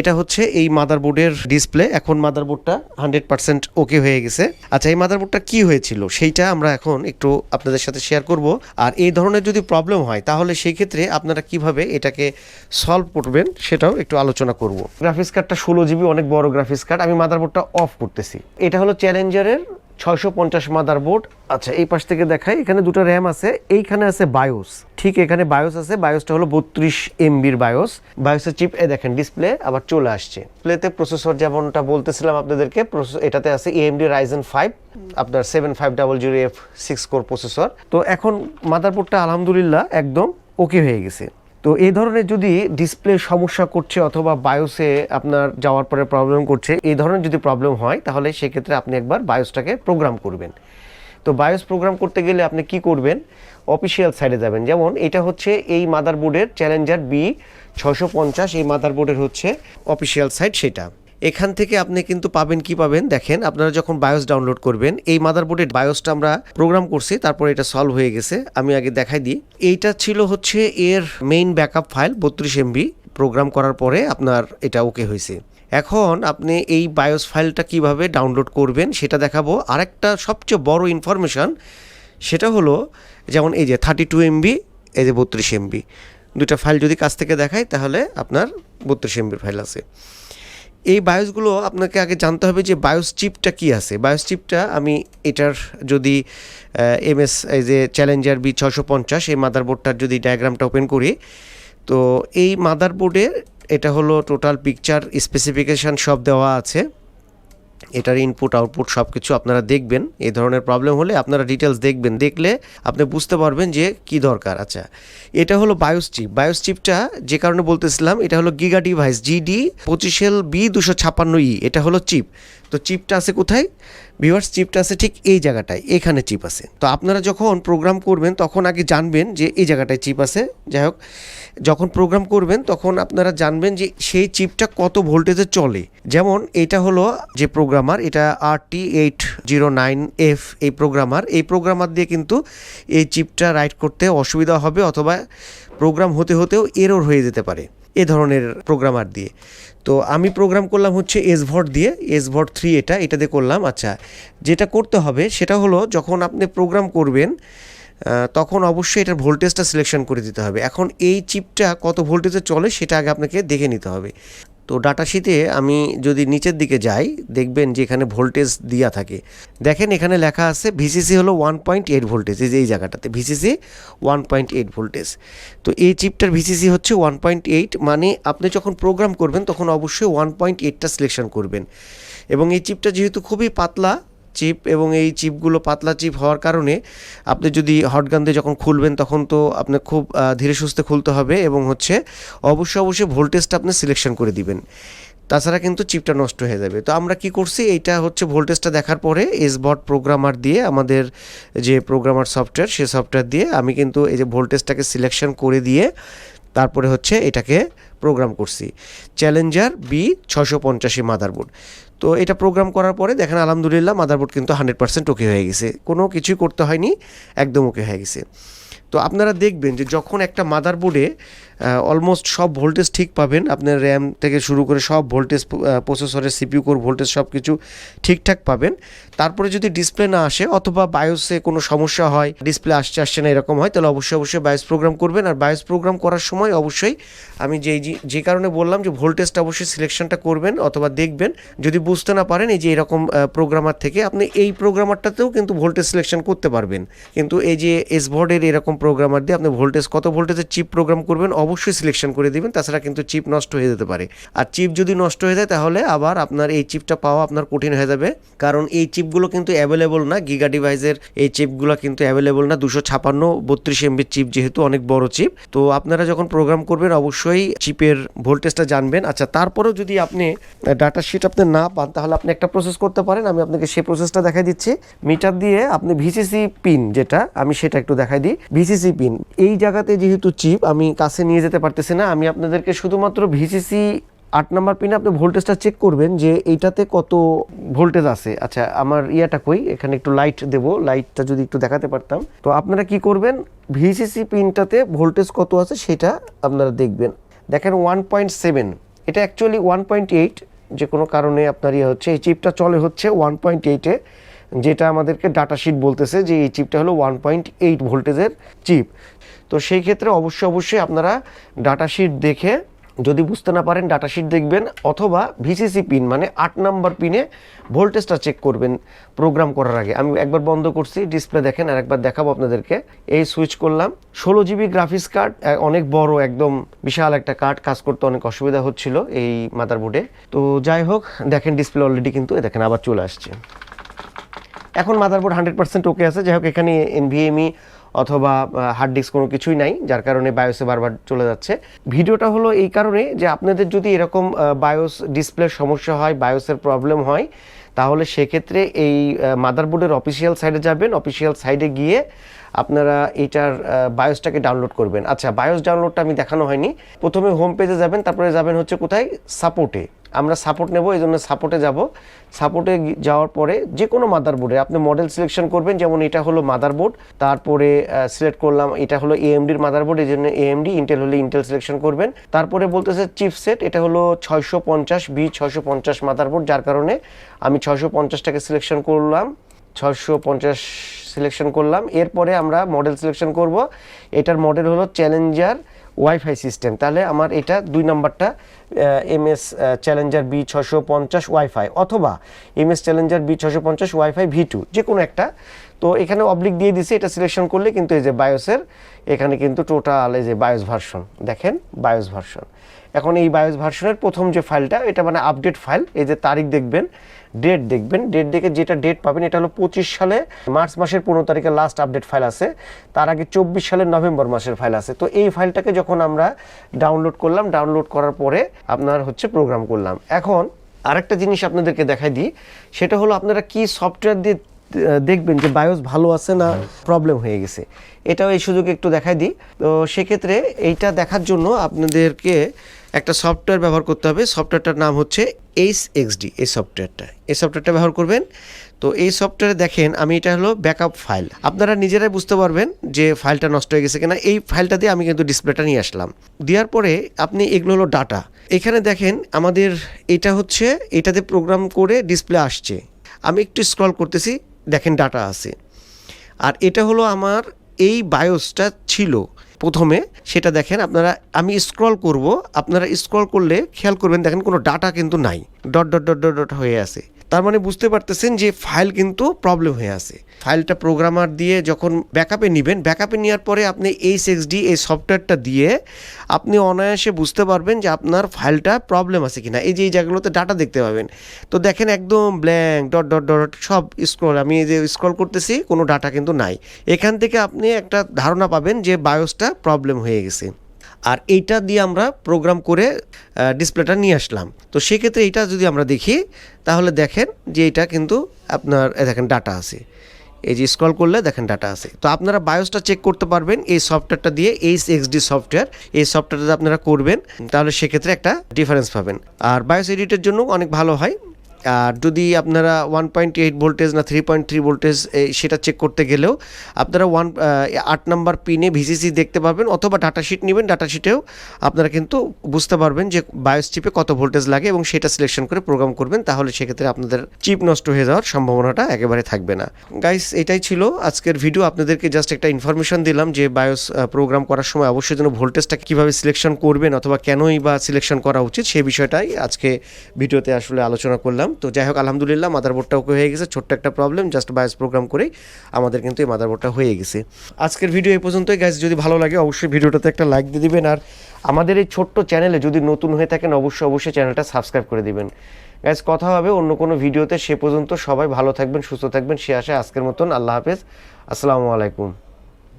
এটা হচ্ছে এই মাদারবোর্ডের ডিসপ্লে। এখন মাদারবোর্ডটা হান্ড্রেড পার্সেন্ট ওকে হয়ে গেছে। আচ্ছা এই মাদারবোর্ডটা কি হয়েছিল? সেইটা আমরা এখন একটু আপনাদের সাথে শেয়ার করব। আর এই ধরনের যদি প্রবলেম হয়, তাহলে সেই ক্ষেত্রে আপনারা কীভাবে এটাকে সলভ করবেন সেটাও একটু আলোচনা করব। গ্রাফিক্স কার্ডটা ষোলো জিবি, অনেক বড় গ্রাফিক্স কার্ড। আমি মাদারবোর্ডটা অফ করতেছি। এটা হলো চ্যালেঞ্জারের ছয়শো পঞ্চাশ মাদারবোর্ড আচ্ছা এই পাশ থেকে দেখাই, এখানে দুটো র্যাম আছে, এইখানে আছে বায়োস ঠিক এখানে বায়োস আছে বায়োসটা হলো বত্রিশ এমবির বায়োস বায়োসের চিপ এ দেখেন ডিসপ্লে আবার চলে আসছে। প্লেতে প্রসেসর যেমনটা বলতেছিলাম আপনাদেরকে এটাতে আছে এএমডি রাইজেন ফাইভ আপনার seven five double zero F six core processor তো এখন মাদারবোর্ডটা আলহামদুলিল্লাহ একদম ওকে হয়ে গেছে। তো এই ধরনের যদি ডিসপ্লে সমস্যা করছে অথবা বায়োসে আপনার যাওয়ার পরে প্রবলেম করছে এই ধরনের যদি প্রবলেম হয়, তাহলে সেক্ষেত্রে আপনি একবার বায়োসটাকে প্রোগ্রাম করবেন। তো বায়োস প্রোগ্রাম করতে গেলে আপনি কি করবেন? অফিসিয়াল সাইডে যাবেন। যেমন এটা হচ্ছে এই মাদারবোর্ডের চ্যালেঞ্জার বি ছশো পঞ্চাশ, এই মাদারবোর্ডের হচ্ছে অফিসিয়াল সাইট সেটা। এখান থেকে আপনি কিন্তু পাবেন কি পাবেন? দেখেন, আপনারা যখন বায়োস ডাউনলোড করবেন, এই মাদারবোর্ডের বায়োসটা আমরা প্রোগ্রাম করছি, তারপর এটা সলভ হয়ে গেছে। আমি আগে দেখাই দিই। এইটা ছিল হচ্ছে এর মেইন ব্যাকআপ ফাইল বত্রিশ এমবি প্রোগ্রাম করার পরে আপনার এটা ওকে হয়েছে। এখন আপনি এই বায়োস ফাইলটা কীভাবে ডাউনলোড করবেন, সেটা দেখাবো। আরেকটা সবচেয়ে বড় ইনফরমেশন সেটা হলো যেমন এই যে থার্টি টু এমবি এই যে বত্রিশ এমবি দুইটা ফাইল যদি কাছ থেকে দেখাই, তাহলে আপনার বত্রিশ এমবির ফাইল আছে। এই বায়োসগুলো আপনাকে আগে জানতে হবে যে বায়োস চিপটা কী আছে। বায়োস চিপটা আমি এটার যদি এম এস এই যে চ্যালেঞ্জার বি ছশো পঞ্চাশ, এই মাদারবোর্ডটার যদি ডায়াগ্রামটা ওপেন করি, তো এই মাদারবোর্ডের এটা হলো টোটাল পিকচার স্পেসিফিকেশান সব দেওয়া আছে। এটার ইনপুট আউটপুট সব কিছু আপনারা দেখবেন। এই ধরনের প্রবলেম হলে আপনারা ডিটেলস দেখবেন। দেখলে আপনি বুঝতে পারবেন যে কি দরকার। আচ্ছা এটা হলো বায়োস চিপ বায়োস চিপটা যে কারণে বলতেছিলাম, এটা হলো গিগা ডিভাইস জিডি পঁচিশ এল বি দুশো ছাপ্পান্ন ই এটা হলো চিপ তো চিপটা আছে কোথায়? ভিউয়ার্স, চিপটা আছে ঠিক এই জায়গাটায়, এখানে চিপ আছে। তো আপনারা যখন প্রোগ্রাম করবেন, তখন আগে জানবেন যে এই জায়গাটায় চিপ আছে। যাই হোক, যখন প্রোগ্রাম করবেন, তখন আপনারা জানবেন যে সেই চিপটা কত ভোল্টেজে চলে। যেমন এটা হলো যে প্রোগ্রামার, এটা R T eight zero nine F এই প্রোগ্রামার। এই প্রোগ্রামার দিয়ে কিন্তু এই চিপটা রাইট করতে অসুবিধা হবে অথবা প্রোগ্রাম হতে হতেও এরর হয়ে যেতে পারে। এ ধরনের প্রোগ্রামার দিয়ে। তো আমি প্রোগ্রাম করলাম হচ্ছে এসভট দিয়ে এসভট থ্রি এটা এটা দিয়ে করলাম। আচ্ছা যেটা করতে হবে সেটা হলো যখন আপনি প্রোগ্রাম করবেন তখন অবশ্যই এটার ভোল্টেজটা সিলেকশন করে দিতে হবে। এখন এই চিপটা কত ভোল্টেজে চলে সেটা আগে আপনাকে দেখে নিতে হবে। তো ডাটা শিটে আমি যদি নিচের দিকে যাই, দেখবেন যে এখানে ভোল্টেজ দেওয়া থাকে। দেখেন এখানে লেখা আছে ভিসিসি হলো ওয়ান পয়েন্ট এইট ভোল্টেজ এই যে এই জায়গাটাতে। VCC one point eight voltage তো এই চিপটার ভিসিসি হচ্ছে ওয়ান পয়েন্ট এইট মানে আপনি যখন প্রোগ্রাম করবেন, তখন অবশ্যই ওয়ান পয়েন্ট এইটটা সিলেকশন করবেন। এবং এই চিপটা যেহেতু খুবই পাতলা চিপ এবং এই চিপগুলো পাতলা চিপ হওয়ার কারণে আপনি যদি হটগান দিয়ে যখন খুলবেন তখন তো আপনি খুব ধীরে সুস্থে খুলতে হবে এবং হচ্ছে অবশ্যই অবশ্যই ভোল্টেজটা আপনি সিলেকশন করে দিবেন। তাছাড়া কিন্তু চিপটা নষ্ট হয়ে যাবে। তো আমরা কি করছি, এইটা হচ্ছে ভোল্টেজটা দেখার পরে এসবট প্রোগ্রামার দিয়ে আমাদের যে প্রোগ্রামার সফটওয়্যার সে সফটওয়্যার দিয়ে আমি কিন্তু এই যে ভোল্টেজটাকে সিলেকশন করে দিয়ে তারপরে হচ্ছে এটাকে প্রোগ্রাম করছি। চ্যালেঞ্জার বি ছশো পঞ্চাশি মাদারবোর্ড তো এটা প্রোগ্রাম করার পরে দেখেন আলহামদুলিল্লাহ মাদারবোর্ড কিন্তু হান্ড্রেড পার্সেন্ট ওকে হয়ে গেছে। কোনো কিছুই করতে হয়নি, একদম ওকে হয়ে গেছে। তো আপনারা দেখবেন যে যখন একটা মাদারবোর্ডে অলমোস্ট সব ভোল্টেজ ঠিক পাবেন। আপনার র্যাম থেকে শুরু করে সব ভোল্টেজ প্রসেসরের সিপিউ কোর ভোল্টেজ সব কিছু ঠিকঠাক পাবেন। তারপরে যদি ডিসপ্লে না আসে অথবা বায়োসে কোনো সমস্যা হয় ডিসপ্লে আসছে আসছে না এরকম হয়, তাহলে অবশ্যই অবশ্যই বায়োস প্রোগ্রাম করবেন। আর বায়োস প্রোগ্রাম করার সময় অবশ্যই আমি যেই, যে- কারণে বললাম যে ভোল্টেজটা অবশ্যই সিলেকশনটা করবেন অথবা দেখবেন। যদি বুঝতে না পারেন এই যে এরকম প্রোগ্রামার থেকে, আপনি এই প্রোগ্রামারটাতেও কিন্তু ভোল্টেজ সিলেকশন করতে পারবেন। কিন্তু এই যে এস বোর্ডের এরকম প্রোগ্রামার দিয়ে আপনি ভোল্টেজ কত ভোল্টেজের চিপ প্রোগ্রাম করবেন, অবশ্যই সিলেকশন করে দিবেন, তাছাড়া কিন্তু চিপ নষ্ট হয়ে যেতে পারে। আর চিপ যদি নষ্ট হয়ে যায়, তাহলে আবার আপনার এই চিপটা পাওয়া আপনার কঠিন হয়ে যাবে। কারণ এই চিপগুলো কিন্তু অ্যাভেলেবল না গিগা ডিভাইসের এই চিপগুলো কিন্তু অ্যাভেলেবল না, দুশো ছাপান্ন, বত্রিশ এমবির চিপ যেহেতু অনেক বড় চিপ তো আপনারা যখন প্রোগ্রাম করবেন, অবশ্যই চিপের ভোল্টেজটা জানবেন। আচ্ছা তারপরেও যদি আপনি ডাটা শিট আপনি না পান, তাহলে আপনি একটা প্রসেস করতে পারেন। আমি আপনাকে সেই প্রসেসটা দেখাই দিচ্ছি। মিটার দিয়ে আপনি ভিসিসি পিন যেটা, আমি সেটা একটু দেখাই দিই। ভিসিসি পিন এই জায়গাতে যেহেতু চিপ আমি কাছে নিয়ে যেতে পারতেছি না। আমি আপনাদেরকে শুধুমাত্র ভিসিসি আট নাম্বার পিনে আপনি ভোল্টেজটা চেক করবেন যে এইটাতে কত ভোল্টেজ আছে। আচ্ছা আমার ইয়াটা কই? এখানে একটু লাইট দেবো। লাইটটা যদি একটু দেখাতে পারতাম। তো আপনারা কি করবেন? ভিসিসি পিনটাতে ভোল্টেজ কত আছে সেটা আপনারা দেখবেন। দেখেন ওয়ান পয়েন্ট সেভেন এটা অ্যাকচুয়ালি ওয়ান পয়েন্ট এইট যে কোনো কারণে আপনার ইয়ে হচ্ছে, এই চিপটা চলে হচ্ছে ওয়ান পয়েন্ট এইটে যেটা আমাদেরকে ডাটা শিট বলতেছে যে এই চিপটা হলো ওয়ান পয়েন্ট এইট ভোল্টেজের চিপ তো সেই ক্ষেত্রে অবশ্যই অবশ্যই আপনারা ডাটা শিট দেখে যদি বুঝতে না পারেন ডাটা শিট দেখবেন অথবা ভিসিসি পিন মানে আট নাম্বার পিনে ভোল্টেজটা চেক করবেন প্রোগ্রাম করার আগে। আমি একবার বন্ধ করছি ডিসপ্লে দেখেন, আর একবার দেখাবো আপনাদেরকে। এই সুইচ করলাম। ষোলো জিবি গ্রাফিক্স কার্ড অনেক বড়, একদম বিশাল একটা কার্ড কাজ করতে অনেক অসুবিধা হচ্ছিল এই মাদারবোর্ডে তো যাই হোক, দেখেন ডিসপ্লে অলরেডি কিন্তু দেখেন আবার চলে আসছে। এখন মাদারবোর্ড হান্ড্রেড পার্সেন্ট ওকে আছে। যাই হোক, এখানে এনভিএমই অথবা হার্ড ডিস্ক কোনো কিছুই নাই, যার কারণে বায়োসে বারবার চলে যাচ্ছে। ভিডিওটা হলো এই কারণে যে আপনাদের যদি এরকম বায়োস ডিসপ্লের সমস্যা হয় বায়োসের প্রবলেম হয়, তাহলে সেক্ষেত্রে এই মাদারবোর্ডের অফিসিয়াল সাইডে যাবেন। অফিসিয়াল সাইডে গিয়ে আপনারা এটার বায়োসটাকে ডাউনলোড করবেন। আচ্ছা বায়োস ডাউনলোডটা আমি দেখানো হয়নি। প্রথমে হোম পেজে যাবেন, তারপরে যাবেন হচ্ছে কোথায়? সাপোর্টে আমরা সাপোর্ট নেব, এই জন্য সাপোর্টে যাব। সাপোর্টে যাওয়ার পরে যে কোনো মাদারবোর্ডে আপনি মডেল সিলেকশন করবেন, যেমন এটা হলো মাদারবোর্ড তারপরে সিলেক্ট করলাম, এটা হলো এএমডির মাদারবোর্ড এই জন্য এএমডি ইন্টেল হলে ইন্টেল সিলেকশন করবেন। তারপরে বলতেছে চিপসেট এটা হলো ছয়শো পঞ্চাশ বি ছয়শো পঞ্চাশ মাদারবোর্ড যার কারণে আমি ছয়শো পঞ্চাশটাকে সিলেকশন করলাম, ছয়শো পঞ্চাশ সিলেকশন করলাম। এরপরে আমরা মডেল সিলেকশন করব। এটার মডেল হলো চ্যালেঞ্জার ওয়াইফাই সিস্টেম তাহলে আমার এটা দুই নাম্বারটা এম এস চ্যালেঞ্জার বি ছশো পঞ্চাশ ওয়াইফাই অথবা এম এস চ্যালেঞ্জার বি ছশো পঞ্চাশ ওয়াইফাই ভি টু যে কোনো একটা। তো এখানে অবলিক দিয়ে দিছে, এটা সিলেকশন করলে কিন্তু এই যে বায়োসের এখানে কিন্তু টোটাল এই যে বায়োস ভার্সন দেখেন বায়োস ভার্সন এখন এই বায়োস ভার্সনের প্রথম যে ফাইলটা এটা মানে আপডেট ফাইল এই যে তারিখ দেখবেন ডেট দেখবেন ডেট দেখে যেটা ডেট পাবেন, এটা হলো পঁচিশ সালে মার্চ মাসের পনেরো তারিখে লাস্ট আপডেট ফাইল আছে, তার আগে চব্বিশ সালের নভেম্বর মাসের ফাইল আছে। তো এই ফাইলটাকে যখন আমরা ডাউনলোড করলাম ডাউনলোড করার পরে আপনার হচ্ছে প্রোগ্রাম করলাম। এখন আরেকটা জিনিস আপনাদেরকে দেখাই দিই, সেটা হলো আপনারা কি সফটওয়্যার দিয়ে দেখবেন যে বায়োস ভালো আছে না প্রবলেম হয়ে গেছে। এটাও এই সুযোগে একটু দেখাই দিই। তো সেক্ষেত্রে এইটা দেখার জন্য আপনাদেরকে একটা সফটওয়্যার ব্যবহার করতে হবে। সফটওয়্যারটার নাম হচ্ছে এইচ এক্সডি এই সফটওয়্যারটা এই সফটওয়্যারটা ব্যবহার করবেন। তো এই সফটওয়্যারে দেখেন, আমি এটা হলো ব্যাকআপ ফাইল আপনারা নিজেরাই বুঝতে পারবেন যে ফাইলটা নষ্ট হয়ে গেছে কিনা। এই ফাইলটা দিয়ে আমি কিন্তু ডিসপ্লেটা নিয়ে আসলাম। দেওয়ার পরে আপনি এগুলো হলো ডাটা এখানে দেখেন, আমাদের এটা হচ্ছে, এটাতে প্রোগ্রাম করে ডিসপ্লে আসছে। আমি একটু স্ক্রল করতেছি। দেখেন ডাটা আছে। আর এটা হলো আমার এই বায়োসটা ছিল প্রথমে। সেটা দেখেন আপনারা, আমি স্ক্রল করব। আপনারা স্ক্রল করলে খেয়াল করবেন দেখেন কোনো ডাটা কিন্তু নাই। Dot dot dot dot dot হয়ে আছে। তার মানে বুঝতে পারতেছেন যে ফাইল কিন্তু প্রবলেম হয়ে আছে। ফাইলটা প্রোগ্রামার দিয়ে যখন ব্যাকআপে নেবেন ব্যাকআপে নেওয়ার পরে আপনি এইচ এক্সডি এই সফটওয়্যারটা দিয়ে আপনি অনায়াসে বুঝতে পারবেন যে আপনার ফাইলটা প্রবলেম আছে কিনা। এই যে এই জায়গাগুলোতে ডাটা দেখতে পাবেন। তো দেখেন একদম ব্ল্যাঙ্ক ডট ডট ডট সব স্ক্রল আমি এই যে স্ক্রল করতেছি, কোনো ডাটা কিন্তু নাই। এখান থেকে আপনি একটা ধারণা পাবেন যে বায়োসটা প্রবলেম হয়ে গেছে। আর এইটা দিয়ে আমরা প্রোগ্রাম করে ডিসপ্লেটা নিয়ে আসলাম। তো সেক্ষেত্রে এইটা যদি আমরা দেখি, তাহলে দেখেন যে এটা কিন্তু আপনার দেখেন ডাটা আছে। এই যে স্ক্রল করলে দেখেন ডাটা আছে। তো আপনারা বায়োসটা চেক করতে পারবেন, এই সফটওয়্যারটা দিয়ে এইচ এক্সডি সফটওয়্যার এই সফটওয়্যারটা আপনারা করবেন, তাহলে সেক্ষেত্রে একটা ডিফারেন্স পাবেন। আর বায়োস এডিটের জন্য অনেক ভালো হয়। আর যদি আপনারা ওয়ান পয়েন্ট এইট ভোল্টেজ না থ্রি পয়েন্ট থ্রি ভোল্টেজ সেটা চেক করতে গেলেও আপনারা ওয়ান আট নাম্বার পিনে ভিসিসি দেখতে পাবেন অথবা ডাটা শিট নেবেন। ডাটা শিটেও আপনারা কিন্তু বুঝতে পারবেন যে বায়োস চিপে কত ভোল্টেজ লাগে এবং সেটা সিলেকশন করে প্রোগ্রাম করবেন, তাহলে সেক্ষেত্রে আপনাদের চিপ নষ্ট হয়ে যাওয়ার সম্ভাবনাটা একেবারে থাকবে না। গাইস এটাই ছিল আজকের ভিডিও আপনাদেরকে জাস্ট একটা ইনফরমেশন দিলাম যে বায়োস প্রোগ্রাম করার সময় অবশ্যই যেন ভোল্টেজটা কীভাবে সিলেকশন করবেন অথবা কেনই বা সিলেকশন করা উচিত সেই বিষয়টাই আজকে ভিডিওতে আসলে আলোচনা করলাম। তো যাই হোক, আলহামদুলিল্লাহ মাদারবোর্ডটা ওকে হয়ে গেছে। ছোট্ট একটা প্রবলেম জাস্ট বায়োস প্রোগ্রাম করেই আমাদের কিন্তু এই মাদারবোর্ডটা হয়ে গেছে। আজকের ভিডিও এই পর্যন্তই গাইজ যদি ভালো লাগে, অবশ্যই ভিডিওটাতে একটা লাইক দিয়ে দিবেন। আর আমাদের এই ছোট্ট চ্যানেলে যদি নতুন হয়ে থাকেন, অবশ্যই অবশ্যই চ্যানেলটা সাবস্ক্রাইব করে দিবেন। গাইজ কথা হবে অন্য কোনো ভিডিওতে সে পর্যন্ত সবাই ভালো থাকবেন, সুস্থ থাকবেন। সে আশায় আজকের মতন আল্লাহ হাফেজ। আসসালামু আলাইকুম।